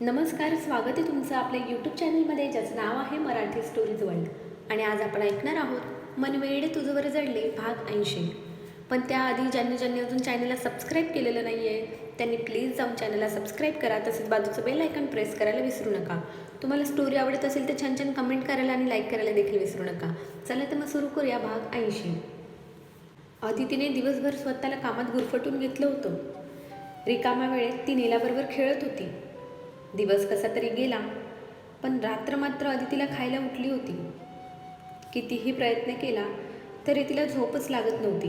नमस्कार स्वागत आहे तुमचं आपल्या यूट्यूब चॅनलमध्ये ज्याचं नाव आहे मराठी स्टोरीज वर्ल्ड आणि आज आपण ऐकणार आहोत मनवेडे तुझवर जडले भाग ऐंशी. पण त्याआधी ज्यांनी ज्यांनी अजून चॅनलला सबस्क्राईब केलेलं नाही आहे त्यांनी प्लीज जाऊन चॅनलला सबस्क्राईब करा. तसेच बाजूचं बेल आयकॉन प्रेस करायला विसरू नका. तुम्हाला स्टोरी आवडत असेल तर छान छान कमेंट करायला आणि लाईक करायला देखील विसरू नका. चला तर मग सुरू करूया भाग ऐंशी. अदितीने दिवसभर स्वतःला कामात गुरफटून घेतलं होतं. रिकाम्या वेळेत ती नीलाबरोबर खेळत होती. दिवस कसा तरी गेला पण रात्र मात्र अदितीला खायला उठली होती. कितीही प्रयत्न केला तरी तिला झोपच लागत नव्हती.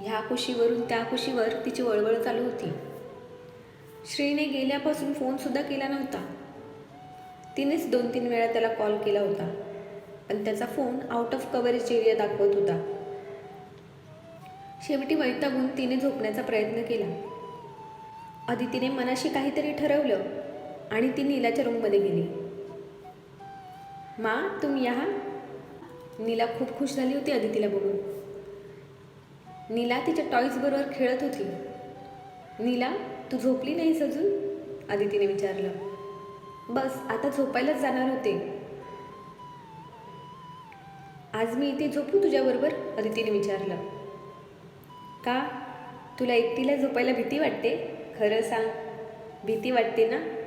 ह्या कुशीवरून त्या कुशीवर तिची वळवळ चालू होती. श्रीने गेल्यापासून फोनसुद्धा केला नव्हता. तिनेच दोन तीन वेळा त्याला कॉल केला होता पण त्याचा phone out of coverage area दाखवत होता. शेवटी वैतागून तिने झोपण्याचा प्रयत्न केला. अदितीने मनाशी काहीतरी ठरवलं आणि ती नीलाच्या रूममध्ये गेली. मा तुम्ही या. नीला खूप खुश झाली होती अदितीला बघून. नीला तिच्या टॉईजबरोबर खेळत होती. नीला तू झोपली नाहीस अजून? अदितीने विचारलं. बस आता झोपायलाच जाणार होते. आज मी इथे झोपू तुझ्याबरोबर? अदितीने विचारलं. का? तुला एकटीला झोपायला भीती वाटते? खरं सांग. भीती वाटते ना?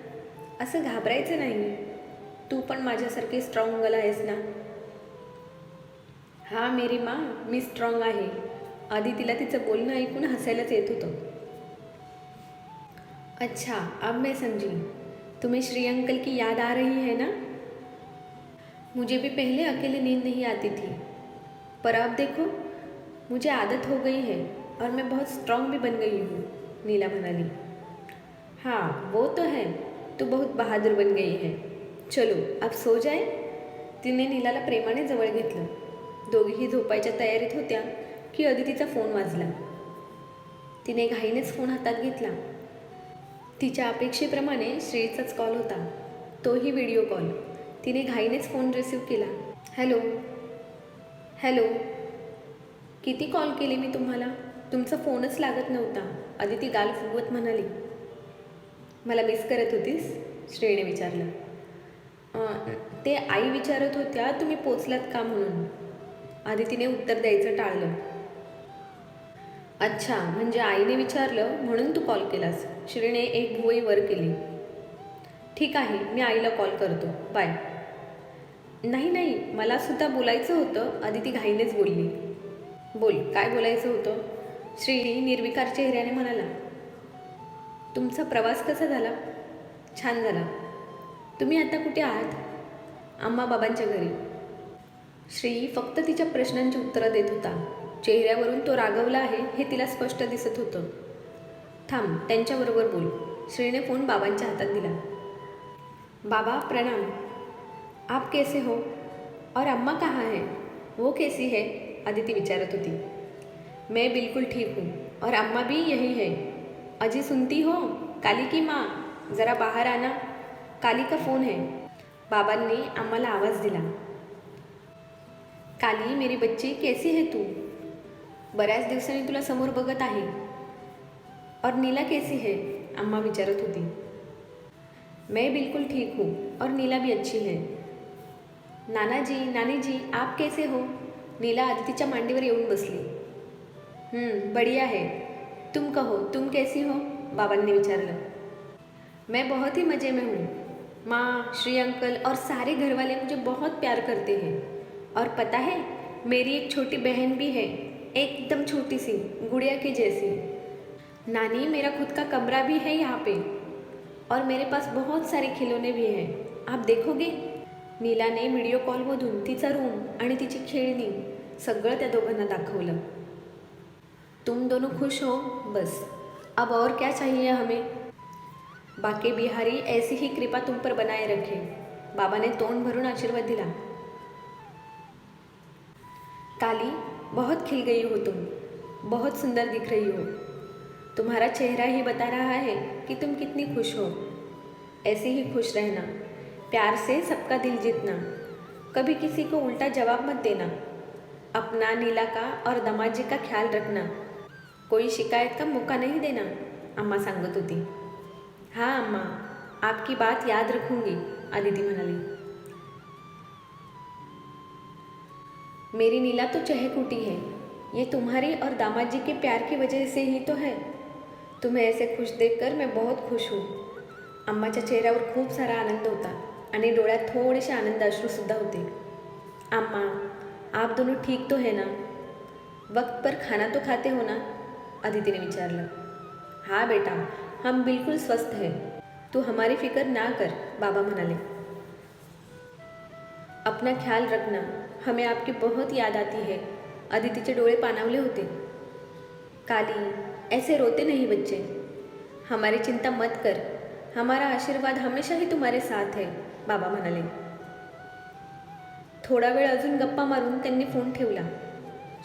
असं घाबरायचं नाही. तू पण माझ्यासारखी स्ट्रॉंग गर्ल आहेस ना? हा मेरी माँ मी स्ट्रॉंग आहे. आधी तिला तिचं बोलणं ऐकून हसायलाच येत होतं. अच्छा अब मैं समझी. तुम्हें श्री अंकल की याद आ रही है ना? मुझे भी पहले अकेले नींद नहीं आती थी। पर अब देखो मुझे आदत हो गई है और मैं बहुत स्ट्रांग भी बन गई हूँ नीला मनाली। हाँ वो तो है। तू बहुत बहादूर बन गई है। चलो आप सो जाए। तिने नीलाला प्रेमाने जवळ घेतलं. दोघीही झोपायच्या तयारीत होत्या की अदितीचा फोन वाजला. तिने घाईनेच फोन हातात घेतला. तिच्या अपेक्षेप्रमाणे श्रेयचाच कॉल होता. तोही व्हिडिओ कॉल. तिने घाईनेच फोन रिसीव्ह केला. हॅलो. हॅलो. किती कॉल केले मी तुम्हाला? तुमचा फोनच लागत नव्हता. अदिती गाल फुगवत म्हणाली. मला मिस करत होतीस? श्रेयने विचारलं. ते आई विचारत होत्या तुम्ही पोचलात का म्हणून? आदितीने उत्तर द्यायचं टाळलं. अच्छा म्हणजे आईने विचारलं म्हणून तू कॉल केलास. श्रीने एक भुवई वर केली. ठीक आहे मी आईला कॉल करतो. बाय नाही नाही मला सुद्धा बोलायचं होतं. आदिती घाईनेच बोलली. बोल काय बोलायचं होतं? श्रीनी निर्विकार चेहऱ्याने म्हणाला. तुमचा प्रवास कसा झाला? छान झाला. तुम्ही आता कुठे आहात? आम्हा बाबांच्या घरी. श्री फक्त तिच्या प्रश्नांची उत्तरं देत होता. चेहऱ्यावरून तो रागवला आहे हे तिला स्पष्ट दिसत होतं. थांब त्यांच्याबरोबर बोल. श्रीने फोन बाबांच्या हातात दिला. बाबा प्रणाम. आप कैसे हो? और अम्मा कहाँ है? वो कैसी है? आदिती विचारत होती. मैं बिल्कुल ठीक हूँ और अम्मा भी यही है. अजी सुनती हो काली की माँ ज़रा बाहर आना। काली का फ़ोन है। बाबांनी आम्हाला आवाज दिला। काली मेरी बच्ची कैसी है तू? बऱ्याच दिवसांनी तुला समोर बघत आहे। और नीला कैसी है? अम्मा विचारत होती। मैं बिल्कुल ठीक हूँ और नीला भी अच्छी है। नाना जी नानी जी आप कैसे हो? नीला आदितीच्या मांडीवर येऊन बसली। बढ़िया है। तुम कहो तुम कैसी हो? बाबांनी विचारलं. मैं बहुत ही मज़े में हूँ। माँ श्री अंकल और सारे घर वाले मुझे बहुत प्यार करते हैं। और पता है मेरी एक छोटी बहन भी है एकदम छोटी सी गुड़िया की जैसी। नानी मेरा खुद का कमरा भी है यहाँ पे और मेरे पास बहुत सारे खिलौने भी हैं। आप देखोगे? नीलाने व्हिडिओ कॉलमधून तिचा रूम आणि तिची खेळणी सगळं त्या दोघांना दाखवलं. तुम दोनों खुश हो? बस। अब और क्या चाहिए हमें? बाके बिहारी, ऐसी ही कृपा तुम पर बनाए रखे। बाबा ने तोंड भरून आशीर्वाद दिला। काली, बहुत खिल गई हो तुम। बहुत सुंदर दिख रही हो। तुम्हारा चेहरा ही बता रहा है कि तुम कितनी खुश हो। ऐसे ही खुश रहना। प्यार से सबका दिल जीतना। कभी किसी को उल्टा जवाब मत देना। अपना नीला का और दमाजी का ख्याल रखना। कोई शिकायत का मौका नहीं देना अम्मा सांगत होती. हां अम्मा आपकी बात याद रखूंगी आदिती म्हणाली. मेरी नीला तो चहकुटी है ये तुम्हारी और दामाद जी के प्यार की वजह से ही तो है. तुम्हें ऐसे खुश देखकर मैं बहुत खुश हूँ. अम्माच्या चेहऱ्यावर खूप सारा आनंद होता आणि डोळ्यात थोडेसे आनंद अश्रूसुद्धा होते. अम्मा आप दोनों ठीक तो है ना? वक्त पर खाना तो खाते हो ना? अदिति ने विचारलं हाँ बेटा हम बिल्कुल स्वस्थ हैं तू हमारी फिक्र ना कर बाबा म्हणाले. अपना ख्याल रखना हमें आपकी बहुत याद आती है अदितीचे डोळे पानावले होते. काली ऐसे रोते नहीं बच्चे हमारी चिंता मत कर हमारा आशीर्वाद हमेशा ही तुम्हारे साथ है बाबा म्हणाले. थोडा वेळ अजून गप्पा मारून त्यांनी फोन ठेवला.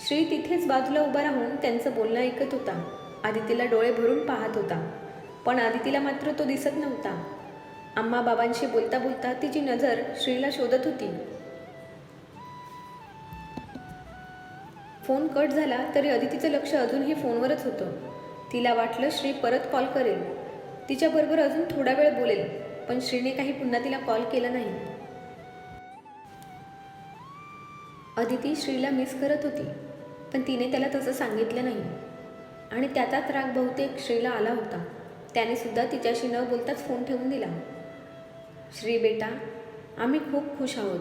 श्री तिथेच बाजूला उभा राहून त्यांचं बोलणं ऐकत होता. आदितीला डोळे भरून पाहत होता. पण आदितीला मात्र तो दिसत नव्हता. आम्हा बाबांशी बोलता बोलता तिची नजर श्रीला शोधत होती. फोन कट झाला तरी अदितीचं लक्ष अजूनही फोनवरच होतं. तिला वाटलं श्री परत कॉल करेल. तिच्याबरोबर अजून थोडा वेळ बोलेल पण श्रीने काही पुन्हा तिला कॉल केला नाही. अदिती श्रीला मिस करत होती. पण तिने त्याला तसं सांगितलं नाही. आणि त्याचाच राग बहुतेक श्रीला आला होता. त्याने सुद्धा तिच्याशी न बोलताच फोन ठेवून दिला. श्री बेटा आम्ही खूप खुश आहोत.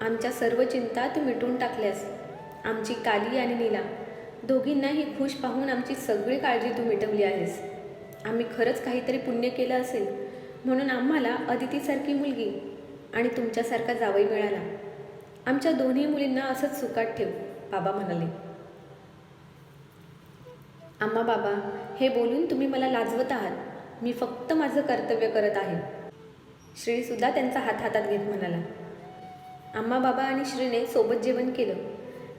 आमच्या सर्व चिंता तू मिटून टाकल्यास. आमची काली आणि नीला दोघींनाही खुश पाहून आमची सगळी काळजी तू मिटवली आहेस. आम्ही खरंच काहीतरी पुण्य केलं असेल म्हणून आम्हाला अदितीसारखी मुलगी आणि तुमच्यासारखा जावई मिळाला. आमच्या दोन्ही मुलींना असंच सुखात ठेव बाबा म्हणाले. आम्हा बाबा हे बोलून तुम्ही मला लाजवत आहात. मी फक्त माझं कर्तव्य करत आहे. श्रीसुद्धा त्यांचा हात हातात घेत म्हणाला. आम्हा बाबा आणि श्रीने सोबत जेवण केलं.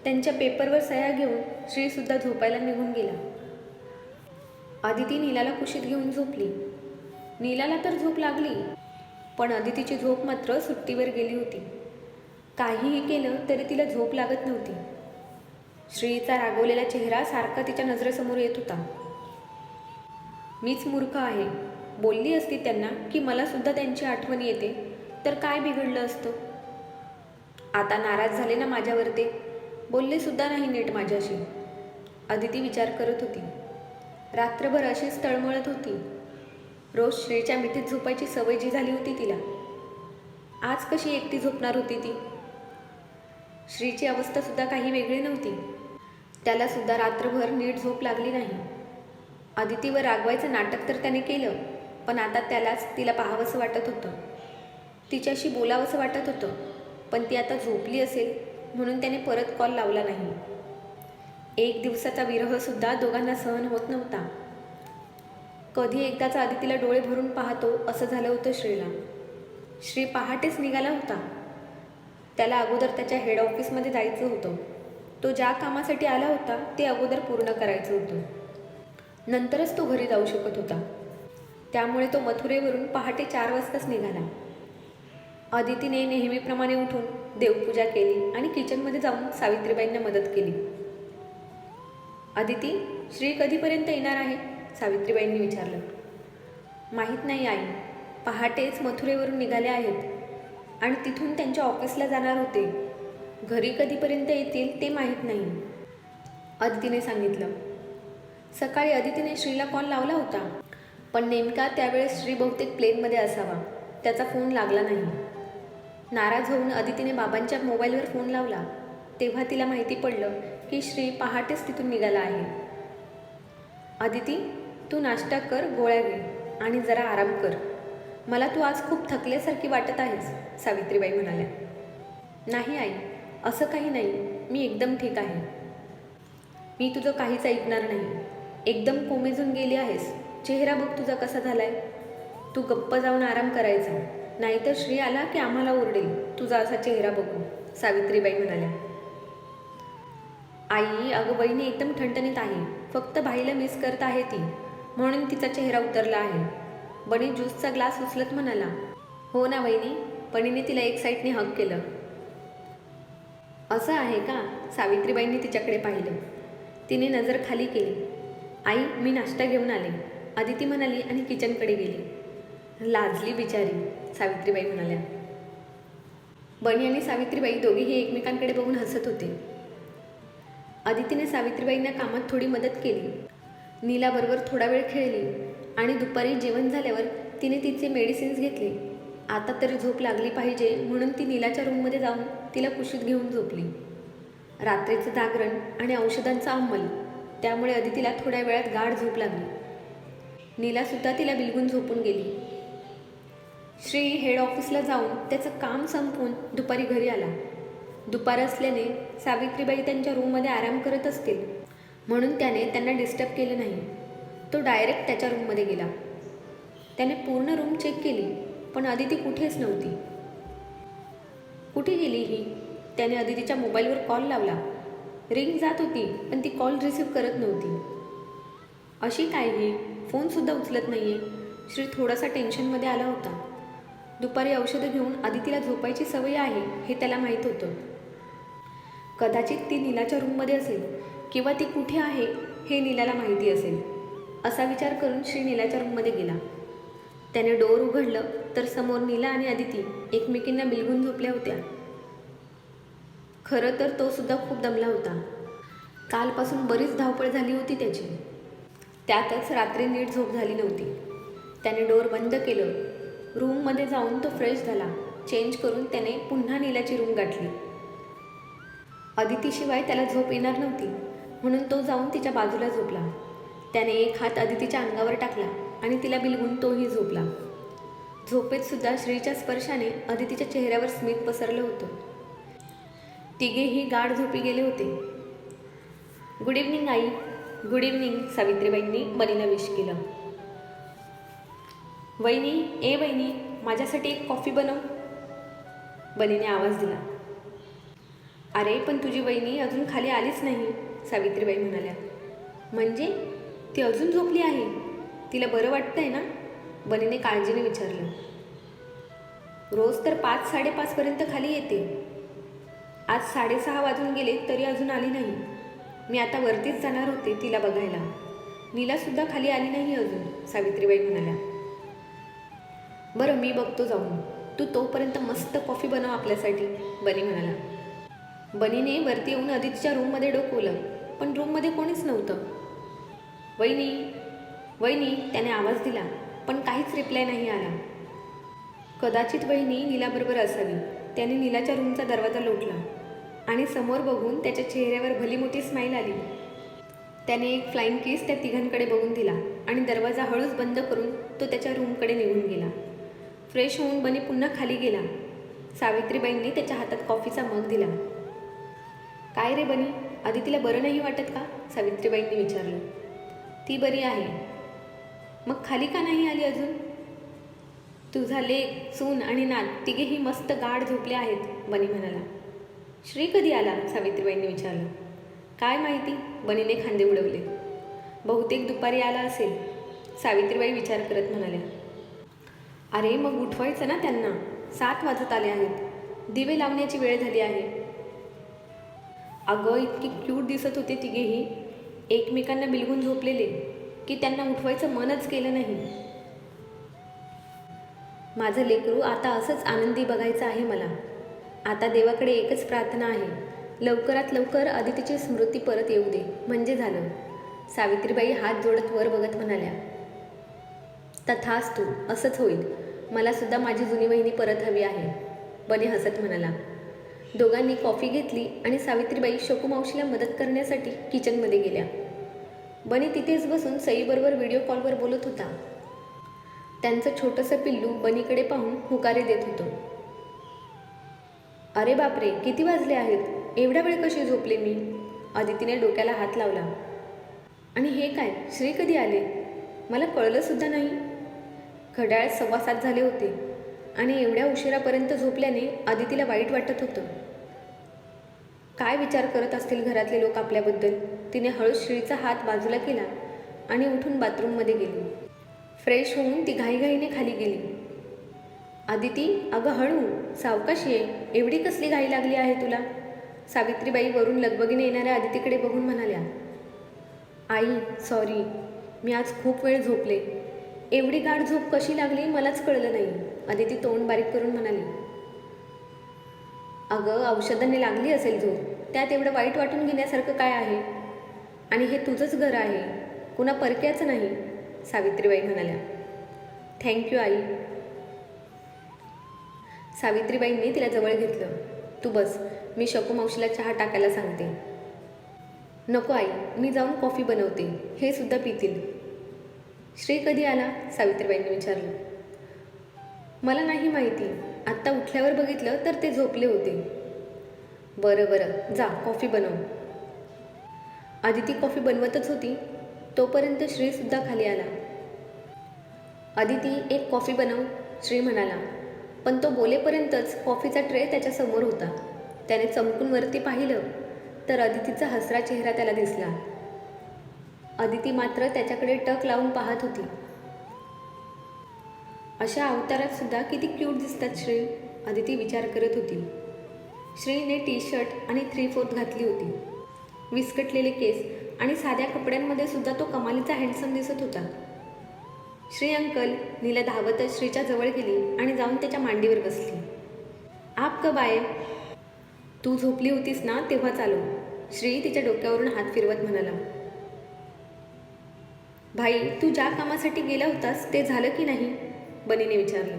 त्यांच्या पेपरवर सह्या घेऊन श्रीसुद्धा झोपायला निघून गेला. आदिती नीलाला कुशीत घेऊन झोपली. नीलाला तर झोप लागली पण आदितीची झोप मात्र सुट्टीवर गेली होती. काहीही केलं तरी तिला झोप लागत नव्हती. श्रीचा रागवलेला चेहरा सारखा तिच्या नजरेसमोर येत होता. मीच मूर्ख आहे. बोलली असती त्यांना की मलासुद्धा त्यांची आठवण येते. तर काय बिघडलं असतं? आता नाराज झाले ना माझ्यावर ते? बोलले सुद्धा नाही नीट माझ्याशी. अदिती विचार करत होती. रात्रभर अशीच तळमळत होती. रोज श्रीच्या मिठीत झोपायची सवय जी झाली होती तिला. आज कशी एकटी झोपणार होती ती? श्रीची अवस्थासुद्धा काही वेगळी नव्हती. त्याला सुद्धा रात्रभर नीट झोप लागली नाही. आदितीवर रागवायचं नाटक तर त्याने केलं पण आता त्यालाच तिला पाहावंसं वाटत होतं. तिच्याशी बोलावंसं वाटत होतं पण ती आता झोपली असेल म्हणून त्याने परत कॉल लावला नाही. एक दिवसाचा विरहसुद्धा दोघांना सहन होत नव्हता. कधी एकदाचा आदितीला डोळे भरून पाहतो असं झालं होतं श्रीला. श्री पहाटेच निघाला होता. त्याला अगोदर त्याच्या हेड ऑफिसमध्ये जायचं होतं. तो ज्या कामासाठी आला होता ते अगोदर पूर्ण करायचं होतं. नंतरच तो घरी जाऊ शकत होता. त्यामुळे तो मथुरेवरून पहाटे चार वाजताच निघाला. अदितीने नेहमीप्रमाणे उठून देवपूजा केली आणि किचनमध्ये जाऊन सावित्रीबाईंना मदत केली. अदिती श्री कधीपर्यंत येणार आहे? सावित्रीबाईंनी विचारलं. माहीत नाही आई. पहाटेच मथुरेवरून निघाले आहेत आणि तिथून त्यांच्या ऑफिसला जाणार होते. घरी कधीपर्यंत येतील ते माहीत नाही. अदितीने सांगितलं. सकाळी अदितीने श्रीला कॉल लावला होता. पण नेमका त्यावेळेस श्री बहुतेक प्लेनमध्ये असावा. त्याचा फोन लागला नाही. नाराज होऊन अदितीने बाबांच्या मोबाईलवर फोन लावला. तेव्हा तिला माहिती पडलं की श्री पहाटेच तिथून निघाला आहे. अदिती तू नाश्ता कर गोळ्या घे आणि जरा आराम कर. मला तू आज खूप थकल्यासारखी वाटत आहेस सावित्रीबाई म्हणाल्या. नाही आई. असं काही नाही. मी एकदम ठीक आहे. मी तुझं काहीच ऐकणार नाही. एकदम कोमेजून गेली आहेस. चेहरा बघ तुझा कसा झालाय. तू गप्प जाऊन आराम करायचा. नाहीतर श्री आला की आम्हाला ओरडेल. तुझा असा चेहरा बघून. सावित्रीबाई म्हणाल्या. आई अगं बहिणी एकदम ठणठणीत आहे. फक्त भाईला मिस करत आहे ती. म्हणून तिचा चेहरा उतरला आहे. बणी ज्यूसचा ग्लास उचलत म्हणाला. हो ना वहिनी बणीने तिला एक साईडने हक केलं. असं आहे का? सावित्रीबाईंनी तिच्याकडे पाहिलं. तिने नजर खाली केली. आई मी नाश्ता घेऊन आले. आदिती म्हणाली आणि किचनकडे गेली. लाजली बिचारी सावित्रीबाई म्हणाल्या. बनी आणि सावित्रीबाई दोघेही एकमेकांकडे बघून हसत होते. आदितीने सावित्रीबाईंना कामात थोडी मदत केली. नीलाबरोबर थोडा वेळ खेळली आणि दुपारी जेवण झाल्यावर तिने तिचे मेडिसिन्स घेतले. आता तरी झोप लागली पाहिजे म्हणून ती नीलाच्या रूममध्ये जाऊन तिला कुशीत घेऊन झोपली. रात्रीचं जागरण आणि औषधांचा अंमल त्यामुळे अदितीला थोड्या वेळात गाढ झोप लागली. नीलासुद्धा तिला बिलगून झोपून गेली. श्री हेड ऑफिसला जाऊन त्याचं काम संपवून दुपारी घरी आला. दुपार असल्याने सावित्रीबाई त्यांच्या रूममध्ये आराम करत असतील म्हणून त्याने त्यांना डिस्टर्ब केलं नाही. तो डायरेक्ट त्याच्या रूममध्ये गेला. त्याने पूर्ण रूम चेक केली. पण अदिती कुठेच नव्हती. कुठे गेली ही? त्याने अदितीच्या मोबाईलवर कॉल लावला. रिंग जात होती पण ती कॉल रिसीव करत नव्हती. अशी काय ही? फोनसुद्धा उचलत नाही आहे श्री थोडासा टेन्शनमध्ये आला होता. दुपारी औषधं घेऊन आदितीला झोपायची सवय आहे हे त्याला माहीत होतं. कदाचित ती नीलाच्या रूममध्ये असेल किंवा ती कुठे आहे हे नीलाला माहिती असेल. असा विचार करून श्री नीलाच्या रूममध्ये गेला. त्याने डोअर उघडलं. तर समोर नीला आणि आदिती एकमेकींना बिलगून झोपल्या होत्या. खरं तर तो सुद्धा खूप दमला होता. कालपासून बरीच धावपळ झाली होती त्याची. त्यातच रात्री नीट झोप झाली नव्हती. त्याने डोर बंद केलं. रूममध्ये जाऊन तो फ्रेश झाला. चेंज करून त्याने पुन्हा नीलाची रूम गाठली. अदितीशिवाय त्याला झोप येणार नव्हती. म्हणून तो जाऊन तिच्या बाजूला झोपला. त्याने एक हात अदितीच्या अंगावर टाकला आणि तिला बिलगून तोही झोपला. झोपेत सुद्धा श्रीच्या स्पर्शाने अदितीच्या चेहऱ्यावर स्मित पसरलं होतं. तिघेही गाढ झोपी गेले होते. गुड इव्हनिंग आई. गुड इव्हनिंग सावित्रीबाईंनी बनीला विश केलं. वहिनी ए वहिनी माझ्यासाठी एक कॉफी बनव. बनीने आवाज दिला. अरे पण तुझी वहिनी अजून खाली आलीच नाही सावित्रीबाई म्हणाल्या. म्हणजे? ती अजून झोपली आहे. तिला बरं वाटतंय ना? बनीने काळजीने विचारलं. रोज तर पाच साडेपाचपर्यंत खाली येते. आज साडेसहा वाजून गेले तरी अजून आली नाही. मी आता वरतीच जाणार होते तिला बघायला. नीलासुद्धा खाली आली नाही अजून सावित्रीबाई म्हणाल्या. बरं मी बघतो जाऊन. तू तोपर्यंत मस्त कॉफी बनव आपल्यासाठी बनी म्हणाला. बनीने वरती येऊन अदितीच्या रूममध्ये डोकवलं पण रूममध्ये कोणीच नव्हतं. वहिनी वहिनी त्याने आवाज दिला. पण काहीच रिप्लाय नाही आला. कदाचित वहिनी नीलाबरोबर असावी. त्याने नीलाच्या रूमचा दरवाजा लोटला आणि समोर बघून त्याच्या चेहऱ्यावर भली मोठी स्माईल आली. त्याने एक फ्लाईंग केस त्या तिघांकडे बघून दिला आणि दरवाजा हळूच बंद करून तो त्याच्या रूमकडे निघून गेला. फ्रेश होऊन बनी पुन्हा खाली गेला. सावित्रीबाईंनी त्याच्या हातात कॉफीचा मग दिला. काय रे बनी? आधी तिला बरं नाही वाटत का? सावित्रीबाईंनी विचारलं. ती बरी आहे. मग खाली का नाही आली अजून? तुझा लेक सून आणि नात तिघेही मस्त गाढ झोपले आहेत बनी म्हणाला. श्री कधी आला? सावित्रीबाईंनी विचारलं. काय माहिती? बनीने खांदे उडवले. बहुतेक दुपारी आला असेल. सावित्रीबाई विचार करत म्हणाल्या. अरे मग उठवायचं ना त्यांना. सात वाजत आले आहेत. दिवे लावण्याची वेळ झाली आहे. अगं इतकी क्यूट दिसत होते तिघेही. एकमेकांना बिलगून झोपलेले. की त्यांना उठवायचं मनच केलं नाही. माझं लेकरू आता असंच आनंदी बघायचं आहे मला. आता देवाकडे एकच प्रार्थना आहे. लवकरात लवकर आदितीची स्मृती परत येऊ दे. म्हणजे झालं. सावित्रीबाई हात जोडत वर बघत म्हणाल्या तथाच तू असंच होईल. मला सुद्धा माझी जुनी वहिनी परत हवी आहे. बने हसत म्हणाला दोघांनी कॉफी घेतली आणि सावित्रीबाई शोकूमावशीला मदत करण्यासाठी किचनमध्ये गेल्या. बनी तिथेच बसून सईबरोबर व्हिडिओ कॉलवर बोलत होता. त्यांचं छोटंसं पिल्लू बनीकडे पाहून हुकारे देत होतं. अरे बापरे किती वाजले आहेत? एवढ्या वेळ कशी झोपले मी? आदितीने डोक्याला हात लावला. आणि हे काय? श्री कधी आले? मला कळलंसुद्धा नाही. घड्याळ सव्वा सात झाले होते आणि एवढ्या उशिरापर्यंत झोपल्याने आदितीला वाईट वाटत होतं. काय विचार करत असतील घरातले लोक आपल्याबद्दल? तिने हळू श्रीचा हात बाजूला केला आणि उठून बाथरूममध्ये गेली. फ्रेश होऊन ती घाईघाईने खाली गेली. आदिती अगं हळू सावकाशी आहे एवढी कसली घाई लागली आहे तुला? सावित्रीबाई वरून लगबगीने येणाऱ्या आदितीकडे बघून म्हणाल्या. आई सॉरी मी आज खूप वेळ झोपले. एवढी गाढ झोप कशी लागली मलाच कळलं नाही आदिती तोंड बारीक करून म्हणाली. अगं औषधांनी लागली असेल झोप. त्यात एवढं वाईट वाटून घेण्यासारखं काय आहे? आणि हे तुझंच घर आहे. कुणा परक्याचं नाही सावित्रीबाई म्हणाल्या. थँक्यू आई. सावित्रीबाईंनी तिला जवळ घेतलं. तू बस मी शकू मावशीला चहा टाकायला सांगते. नको आई मी जाऊन कॉफी बनवते. हे सुद्धा पितील. श्री कधी आला? सावित्रीबाईंनी विचारलं. मला नाही माहिती. आत्ता उठल्यावर बघितलं तर ते झोपले होते. बरं बरं जा कॉफी बनव. आदिती कॉफी बनवतच होती. तोपर्यंत श्रीसुद्धा खाली आला. आदिती एक कॉफी बनव श्री म्हणाला. पण तो बोलेपर्यंतच कॉफीचा ट्रे त्याच्यासमोर होता. त्याने चमकून वरती पाहिलं तर अदितीचा हसरा चेहरा त्याला दिसला. अदिती मात्र त्याच्याकडे टक लावून पाहत होती. अशा अवतारात सुद्धा किती क्यूट दिसतात श्री अदिती विचार करत होती. श्रीने टी शर्ट आणि थ्री फोर्थ घातली होती. विस्कटलेले केस आणि साध्या कपड्यांमध्ये सुद्धा तो कमालीचा हँडसम दिसत होता. श्री अंकल नीला धावतच श्रीच्या जवळ गेली आणि जाऊन त्याच्या मांडीवर बसली. आप कब बाय तू झोपली होतीस ना तेव्हा चालू. श्री तिच्या डोक्यावरून हात फिरवत म्हणाला. भाई तू ज्या कामासाठी गेला होतास ते झालं की नाही? बनीने विचारलं.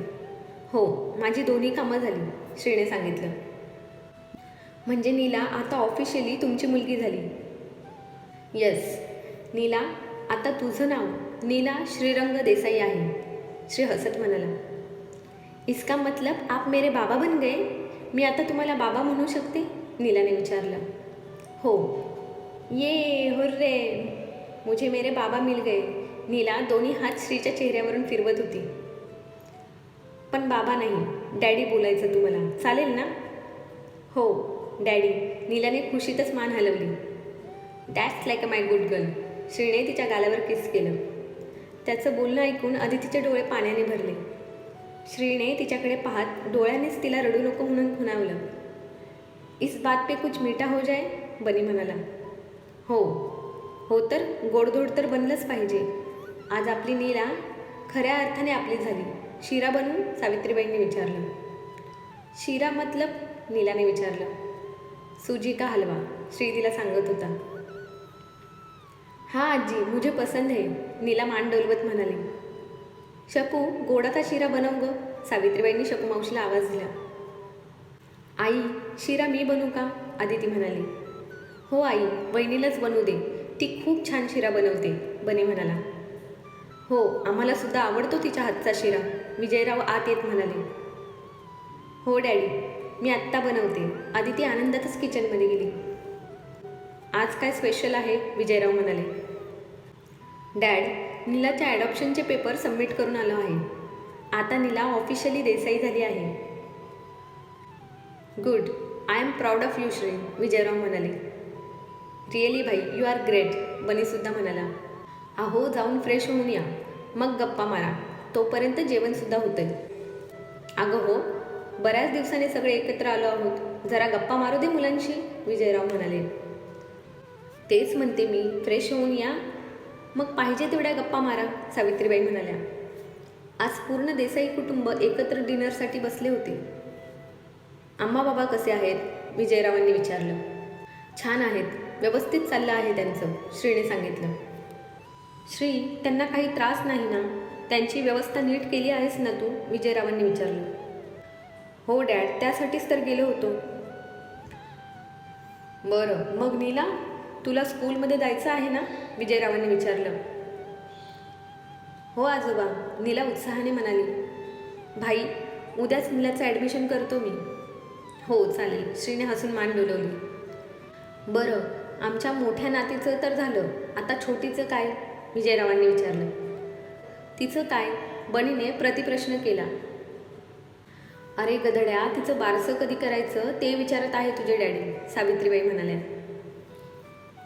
हो माझी दोन्ही कामं झाली श्रीने सांगितलं. म्हणजे नीला आता ऑफिशियली तुमची मुलगी झाली. यस नीला आता तुझं नाव नीला श्रीरंग देसाई आहे. श्री हसत म्हणाला. इसका मतलब आप मेरे बाबा बन गए? मी आता तुम्हाला बाबा म्हणू शकते? नीलाने विचारलं. हो. ये हुर्रे. मुझे मेरे बाबा मिल गए. नीला दोन्ही हात श्रीच्या चेहऱ्यावरून फिरवत होती. पण बाबा नाही. डॅडी बोलायचं तुम्हाला. चालेल ना? हो. डॅडी नीलाने खुशीतच मान हलवली. That's like a my good girl श्रीने तिच्या गालावर किस केलं. त्याचं बोलणं ऐकून अदितीचे डोळे पाण्याने भरले. श्रीने तिच्याकडे पाहत डोळ्यानेच तिला रडू नको म्हणून खुणावलं. इस बात पे कुछ मीठा हो जाय बनी म्हणाला. हो. हो तर गोडधोड तर बनलंच पाहिजे. आज आपली नीला खऱ्या अर्थाने आपली झाली शिरा बनवून सावित्रीबाईंनी विचारलं. शिरा मतलब? नीलाने विचारलं. सुजी का हलवा? श्री तिला सांगत होता. हा आजी मुझे पसंद है नीला मान डोलवत म्हणाली. शकू? गोडाचा शिरा बनव ग? सावित्रीबाईंनी शकू मावशीला आवाज दिला. आई शिरा मी बनू का? आदिती म्हणाली. हो आई वहिनीलाच बनवू दे. ती खूप छान शिरा बनवते बने म्हणाला. हो आम्हाला सुद्धा आवडतो तिच्या हातचा शिरा विजयराव आत येत म्हणाले. हो डॅडी. मी आत्ता बनवते. आदिती आनंदातच किचनमध्ये गेली. आज काय स्पेशल आहे? विजयराव म्हणाले. डॅड नीलाच्या ॲडॉप्शनचे पेपर सबमिट करून आलो आहे. आता नीला ऑफिशियली देसाई झाली आहे. Good I am proud of you Shree Vijayrao म्हणाले. रिअली भाई यू आर ग्रेट बनीसुद्धा म्हणाला. अहो जाऊन फ्रेश होऊन या. मग गप्पा मारा. तोपर्यंत जेवणसुद्धा होतं अगं हो बऱ्याच दिवसाने सगळे एकत्र आलो आहोत. जरा गप्पा मारू दे मुलांशी विजयराव म्हणाले. तेच म्हणते मी फ्रेश होऊन या. मग पाहिजे तेवढ्या गप्पा मारा सावित्रीबाई म्हणाल्या. आज पूर्ण देसाई कुटुंब एकत्र डिनरसाठी बसले होते. आम्हा बाबा कसे आहेत? विजयरावांनी विचारलं. छान आहेत. व्यवस्थित चाललं आहे त्यांचं श्रीने सांगितलं. श्री त्यांना काही त्रास नाही ना? त्यांची व्यवस्था नीट केली आहेस ना तू? विजयरावांनी विचारलं. हो डॅड त्यासाठीच तर गेलो होतो. बरं मग नीला तुला स्कूलमध्ये जायचं आहे ना? विजयरावांनी विचारलं. हो आजोबा नीला उत्साहाने म्हणाली. भाई उद्याच नीलाचं ॲडमिशन करतो मी. हो चालेल श्रीने हसून मान डोलवली. बरं आमच्या मोठ्या नातीचं तर झालं. आता छोटीचं काय? विजयरावांनी विचारलं. तिचं काय? बनीने प्रतिप्रश्न केला. अरे गधड्या तिचं बारसं कधी करायचं? ते विचारत आहे तुझे डॅडी सावित्रीबाई म्हणाल्या.